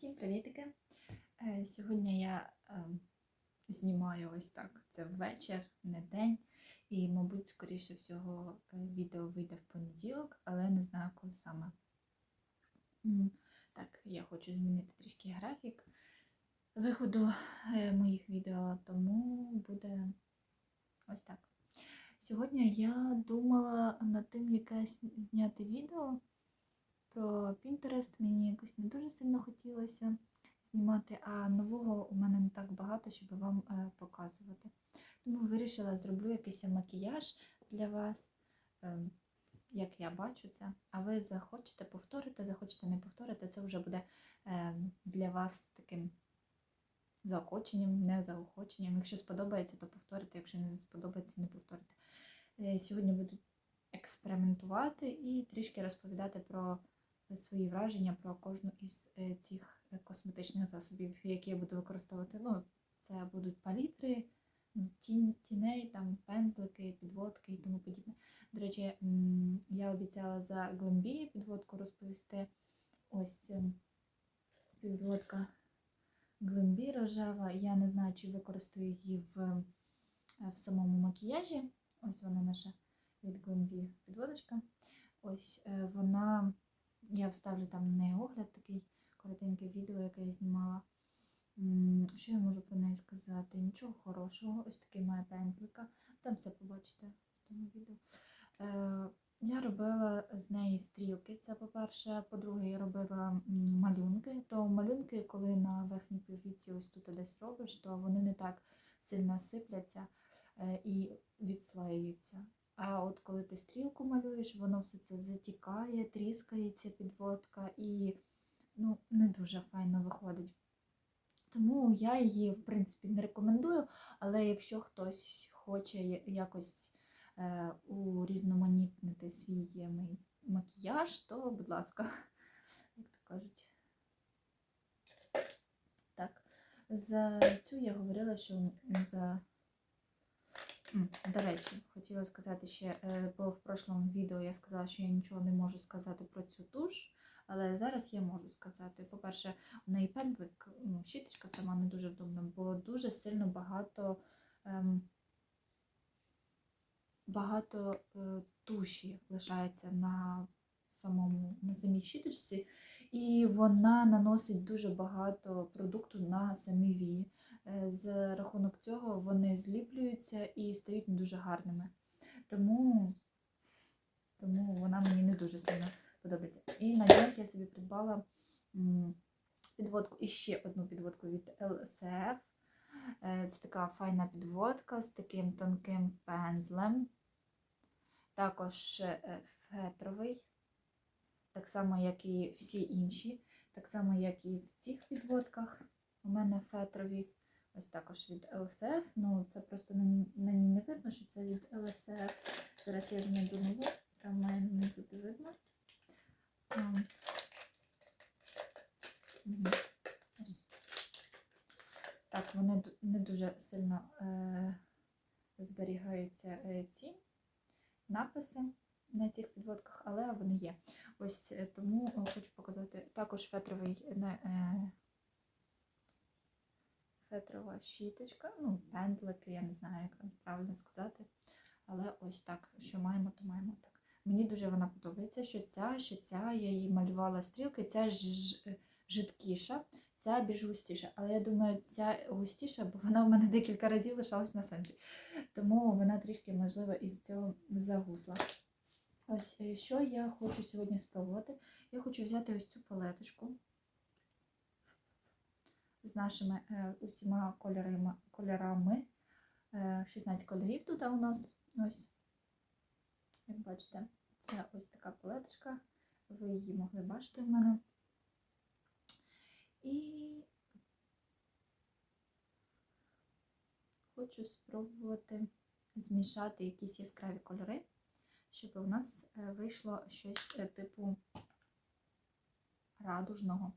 Всім привітики! Е, Сьогодні я е, знімаю ось так. Це вечір, не день. І, мабуть, скоріше всього, е, відео вийде в понеділок, але не знаю, коли саме. Так, я хочу змінити трішки графік виходу моїх відео, тому буде ось так. Сьогодні я думала над тим, яке зняти відео про Pinterest. Мені якось не дуже сильно хотілося знімати, а нового у мене не так багато, щоб вам е, показувати. Тому вирішила, зроблю якийсь макіяж для вас, е, як я бачу це. А ви захочете повторити, захочете не повторити, це вже буде е, для вас таким заохоченням, не заохоченням. Якщо сподобається, то повторите, якщо не сподобається, не повторите. Е, Сьогодні буду експериментувати і трішки розповідати про свої враження про кожну із е, цих е, косметичних засобів, які я буду використовувати. Ну, це будуть палітри, тінь, тіней, там пензлики, підводки і тому подібне. До речі, я обіцяла за Глембі підводку розповісти. Ось ем, підводка Глембі рожева. Я не знаю, чи використаю її в, е, в самому макіяжі. Ось вона наша від Глембі підводочка. Ось вона. Я вставлю там на неї огляд, такий коротеньке відео, яке я знімала. Що я можу про неї сказати? Нічого хорошого, ось такий має пензлика. Там все побачите в тому відео. Е, я робила з неї стрілки. Це по-перше, по-друге, я робила малюнки. То малюнки, коли на верхній повіці ось тут десь робиш, то вони не так сильно сипляться е, і відслаюються. А от коли ти стрілку малюєш, воно все це затікає, тріскається підводка і ну, не дуже файно виходить. Тому я її, в принципі, не рекомендую, але якщо хтось хоче якось е, урізноманітнити свій макіяж, то, будь ласка, як то кажуть. Так, за цю я говорила, що за До речі, хотіла сказати ще, е, бо в прошлому відео я сказала, що я нічого не можу сказати про цю туш, але зараз я можу сказати. По-перше, у неї пензлик, ну, щіточка сама не дуже вдобна, бо дуже сильно багато ем, багато е, туші лишається на самому на самій щіточці, і вона наносить дуже багато продукту на самі вії. Е, З рахунок цього вони зліплюються і стають не дуже гарними. Тому, тому вона мені не дуже сильно подобається. І на днях я собі придбала підводку і ще одну підводку від LCF. Е, Це така файна підводка з таким тонким пензлем. Також е, фетровий, так само, як і всі інші, так само, як і в цих підводках. У мене фетрові. Ось також від LCF. Ну, це просто на, ній не видно, що це від LCF. Зараз я знайду нову, там має не буде видно. Так, вони не дуже сильно е, зберігаються е, ці написи на цих підводках, але вони є. Ось е, тому е, хочу показати також фетровий е, фетрова щіточка, ну, пензлики, я не знаю, як там правильно сказати. Але ось так, що маємо, то маємо так. Мені дуже вона подобається, що ця, що ця, я її малювала стрілки, ця ж, жидкіша, ця більш густіша. Але я думаю, ця густіша, бо вона в мене декілька разів лишалась на сонці. Тому вона трішки, можливо, із цього загусла. Ось е, що я хочу сьогодні спробувати. Я хочу взяти ось цю палеточку з нашими е, усіма кольорами. кольорами. Е, 16 кольорів тут у нас. Ось, як бачите, це ось така палеточка. Ви її могли бачити в мене. І хочу спробувати змішати якісь яскраві кольори, щоб у нас е, вийшло щось е, типу радужного.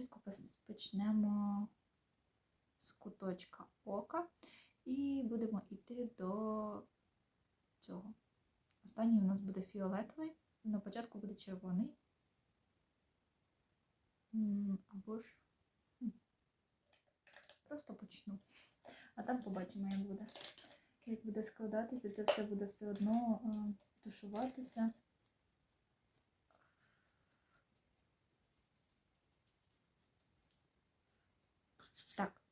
Спочатку почнемо з куточка ока і будемо йти до цього. Останній у нас буде фіолетовий, на початку буде червоний. Або ж просто почну. А там побачимо, як буде. Як буде складатися, це все буде все одно е, тушуватися. Так.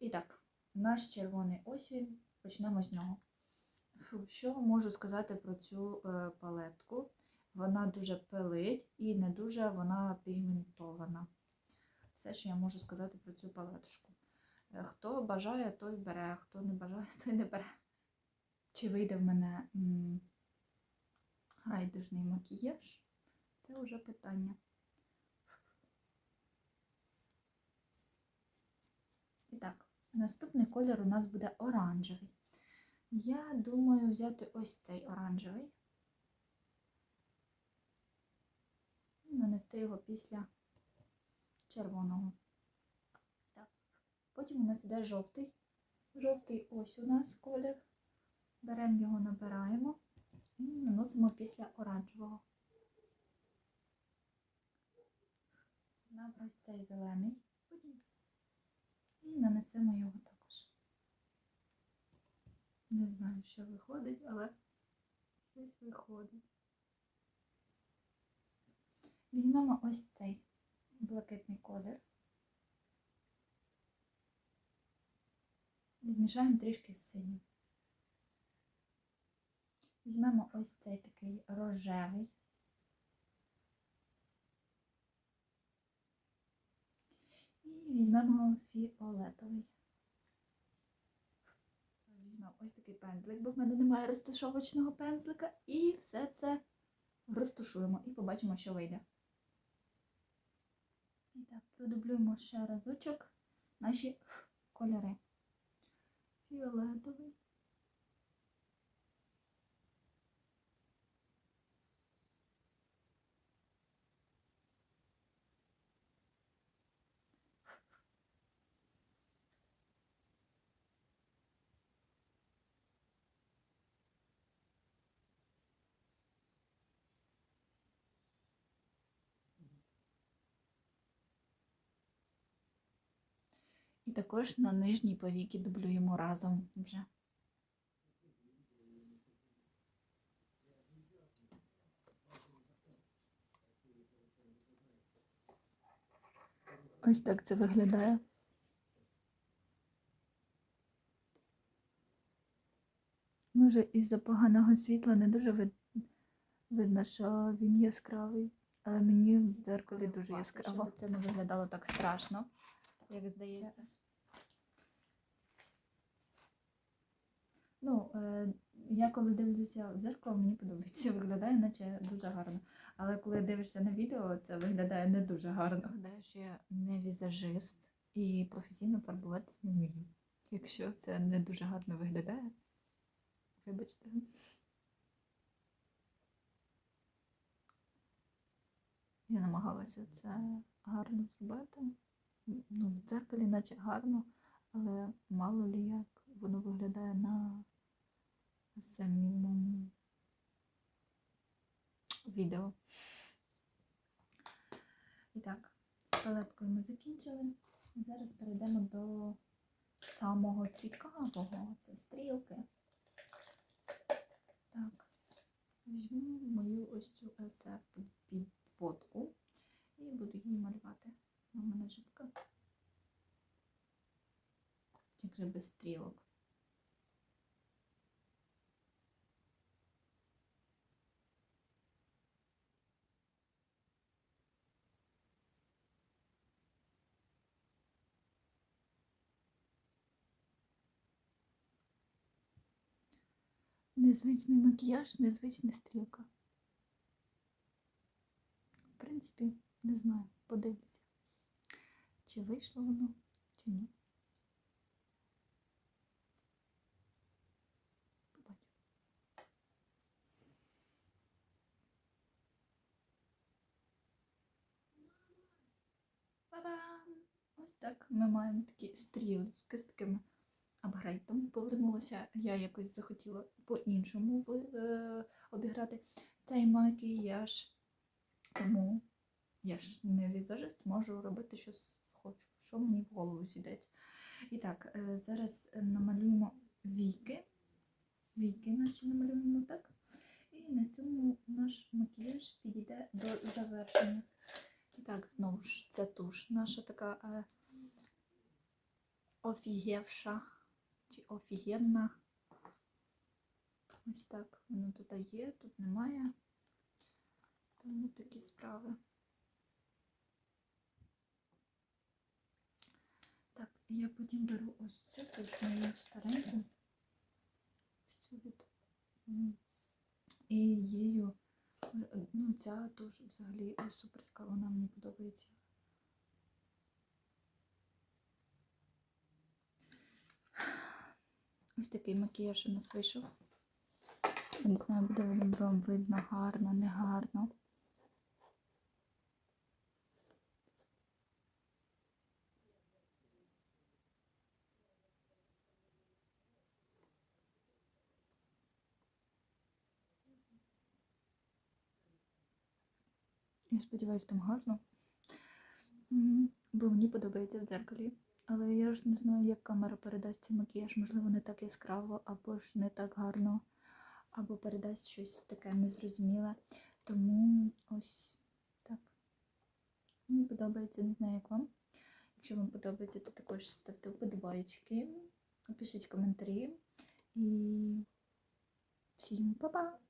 І так, наш червоний ось він. Почнемо з нього. Що можу сказати про цю е, палетку? Вона дуже пилить і не дуже вона пігментована. Все, що я можу сказати про цю палеточку. Е, Хто бажає, той бере, хто не бажає, той не бере. Чи вийде в мене м, райдужний макіяж? Це вже питання. І так, наступний колір у нас буде оранжевий. Я думаю взяти ось цей оранжевий. І нанести його після червоного. Так. Потім у нас іде жовтий. Жовтий ось у нас колір. Беремо його, набираємо і наносимо після оранжевого. Нам ось цей зелений. Потім і нанесемо його також. Не знаю, що виходить, але щось виходить. Візьмемо ось цей блакитний колір. І змішаємо трішки з синім. Візьмемо ось цей такий рожевий. І візьмемо фіолетовий. Візьмемо ось такий пензлик, бо в мене немає розташовочного пензлика. І все це розташуємо і побачимо, що вийде. І так, продублюємо ще разочок наші кольори. Фіолетовий. І також на нижній повіки дублюємо разом вже. Ось так це виглядає. Може, із-за поганого світла не дуже вид... видно, що він яскравий, але мені в дзеркалі дуже яскраво. Це не виглядало так страшно, як здається. Ну, е, я коли дивлюся в дзеркало, мені подобається, виглядає, наче дуже гарно. Але коли дивишся на відео, це виглядає не дуже гарно. Гадаю, що я не візажист і професійно фарбуватися не вмію. Якщо це не дуже гарно виглядає, вибачте. Я намагалася це гарно зробити. Ну, в дзеркалі наче гарно, але мало лі як воно виглядає на самому відео. І так, з палеткою ми закінчили. Зараз перейдемо до самого цікавого. Це стрілки. Так, візьму мою ось цю SF підводку і буду її малювати. У мене жидка. Як же без стрілок. Незвичний макіяж, незвична стрілка. В принципі, не знаю, подивлюся, чи вийшло воно, чи ні. Ось так ми маємо такі стрілочки з такими апгрейдом. Повернулася, я якось захотіла по-іншому е, обіграти цей макіяж. Тому я ж не візажист, можу робити, що хочу, що мені в голову сідеться. І так, е, зараз е, намалюємо віки. Віки наші намалюємо так. І на цьому наш макіяж підійде до завершення. І так, знову ж, це туш наша така е, офігевша чи офігенна. Ось так воно тут є, тут немає. Тому такі справи. Так, я потім беру ось цю теж мою стареньку. І її, ну, ця теж взагалі суперська, вона мені подобається. Ось такий макіяж у нас вийшов. Я не знаю, буде вам видно гарно, не гарно. Я сподіваюся, там гарно. Бо мені подобається в дзеркалі. Але я ж не знаю, як камера передасть цей макіяж. Можливо, не так яскраво, або ж не так гарно, або передасть щось таке незрозуміле. Тому ось так. Мені подобається, не знаю, як вам. Якщо вам подобається, то також ставте вподобайки, пишіть коментарі. І всім па-па!